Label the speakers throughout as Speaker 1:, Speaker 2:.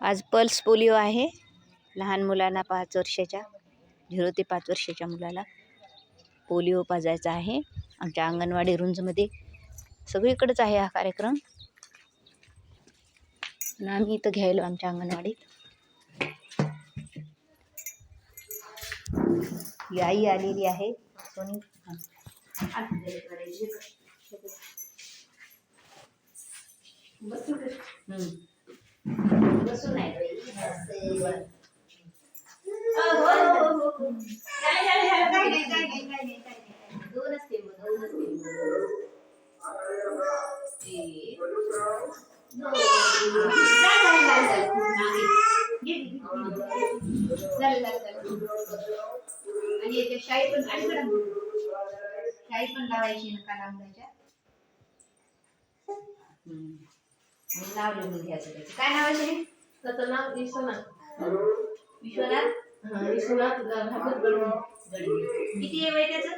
Speaker 1: आज pulse polio आहे लहान मुलांना पाच वर्षाच्या झिरो ते पाच वर्षाच्या मुलाला पोलिओ पाजायचा आहे. आमच्या अंगणवाडी रुंजमध्ये सगळीकडेच आहे हा कार्यक्रम. आम्ही इथं घ्यायलो आमच्या अंगणवाडीत. आई आलेली आहे. सोनी हम्म. बसून बाई. दोनच मग, दोनच मग. मागे. आणि याच्या शाई पण आणि शाई पण लावायची हम्म. आणि नाव लिहून घ्यायचं काय नाव आहे त्याचे?
Speaker 2: त्याचं नाव विश्वनाथ
Speaker 1: विश्वनाथ
Speaker 2: हा, विश्वनाथ भागवत गडवी
Speaker 1: किती आहे वय त्याचं?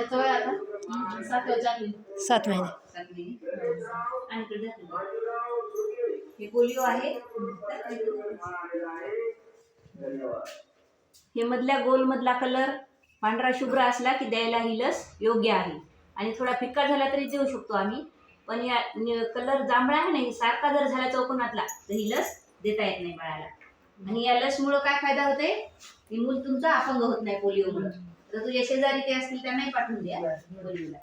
Speaker 2: याचं वय आता?
Speaker 1: सात महिने. सात महिने. आणि. हे पोलिओ आहे. हे मधल्या गोल मधला कलर पांढरा शुभ्र असला की द्यायला ही लस योग्य आहे. आणि थोडा फिक्का झाला तरी देऊ शकतो आम्ही. पण या कलर जांभळा आहे ना हे सारखा जर झाला चौकोनातला तर ही लस देता येत नाही बाळाला. आणि या लसमुळं काय फायदा होते की मूल तुमचं अपंग होत नाही पोलिओमुळे. तर तुझ्या शेजारी ते असतील त्यांनाही पाठवून द्या पोलिओला.